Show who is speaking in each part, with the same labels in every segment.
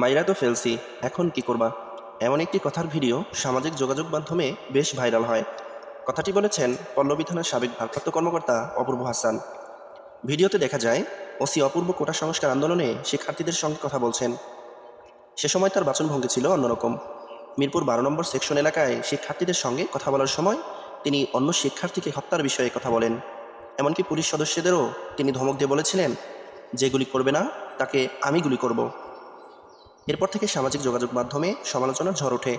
Speaker 1: মাইরা তো ফেলছি, এখন কি করবা? এমন একটি কথার ভিডিও সামাজিক যোগাযোগ মাধ্যমে বেশ ভাইরাল হয়। কথাটি বলেছেন পল্লবী থানার সাবেক ভারপ্রাপ্ত কর্মকর্তা অপূর্ব হাসান। ভিডিওতে দেখা যায়, ওসি অপূর্ব কোটা সংস্কার আন্দোলনে শিক্ষার্থীদের সঙ্গে কথা বলছেন। সে সময় তার বাচনভঙ্গি ছিল অন্যরকম। মিরপুর বারো নম্বর সেকশন এলাকায় শিক্ষার্থীদের সঙ্গে কথা বলার সময় তিনি অন্য শিক্ষার্থীকে হত্যার বিষয়ে কথা বলেন। এমনকি পুলিশ সদস্যদেরও তিনি ধমক দিয়ে বলেছিলেন যে গুলি করবে না, তাকে আমি গুলি করব। এরপর থেকে সামাজিক যোগাযোগ মাধ্যমে সমালোচনার ঝড় ওঠে।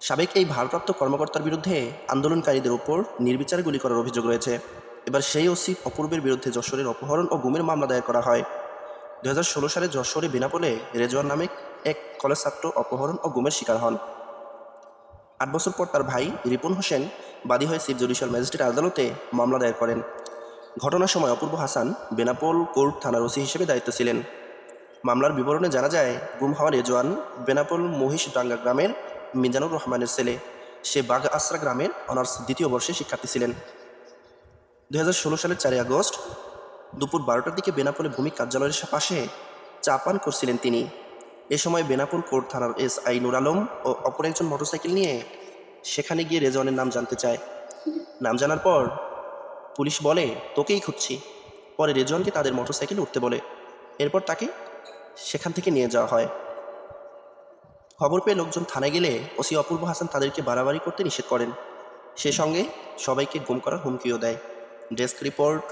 Speaker 1: সাবেক এই ভারপ্রাপ্ত কর্মকর্তার বিরুদ্ধে আন্দোলনকারীদের ওপর নির্বিচারে গুলি করার অভিযোগ রয়েছে। এবার সেই ওসি অপূর্বের বিরুদ্ধে যশোরের অপহরণ ও গুমের মামলা দায়ের করা হয়। দু হাজার ষোলো সালে যশোরে বেনাপোলে রেজওয়ান নামে এক কলেজ ছাত্র অপহরণ ও গুমের শিকার হন। আট বছর পর তার ভাই রিপন হোসেন বাদী হয়ে চিফ জুডিশিয়াল ম্যাজিস্ট্রেট আদালতে মামলা দায়ের করেন। ঘটনার সময় অপূর্ব হাসান বেনাপোল কোর্ট থানার ওসি হিসেবে দায়িত্ব ছিলেন। মামলার বিবরণে জানা যায়, গুম হওয়া রেজওয়ান বেনাপোল মহিষডাঙ্গা গ্রামের মিজানুর রহমানের ছেলে। সে বাঘ আশ্রা গ্রামের অনার্স দ্বিতীয় বর্ষে শিক্ষার্থী ছিলেন। দু হাজার ষোলো সালের চারই আগস্ট দুপুর বারোটার দিকে বেনাপোলে ভূমি কার্যালয়ের পাশে চা পান করছিলেন তিনি। এ সময় বেনাপোল কোর্ট থানার এস আই নুর আলম ও অপর একজন মোটরসাইকেল নিয়ে সেখানে গিয়ে রেজওয়ানের নাম জানতে চায়। নাম জানার পর পুলিশ বলে, তোকেই খুঁজছি। পরে রেজওয়ানকে তাদের মোটরসাইকেলে উঠতে বলে। এরপর তাকে সেখান থেকে নিয়ে যাওয়া হয়। খবর পেয়ে লোকজন থানায় গেলে ওসি অপূর্ব হাসান তাদেরকে বাড়াবাড়ি করতে নিষেধ করেন। সে সঙ্গে সবাইকে গুম করার হুমকিও দেয়। Desk report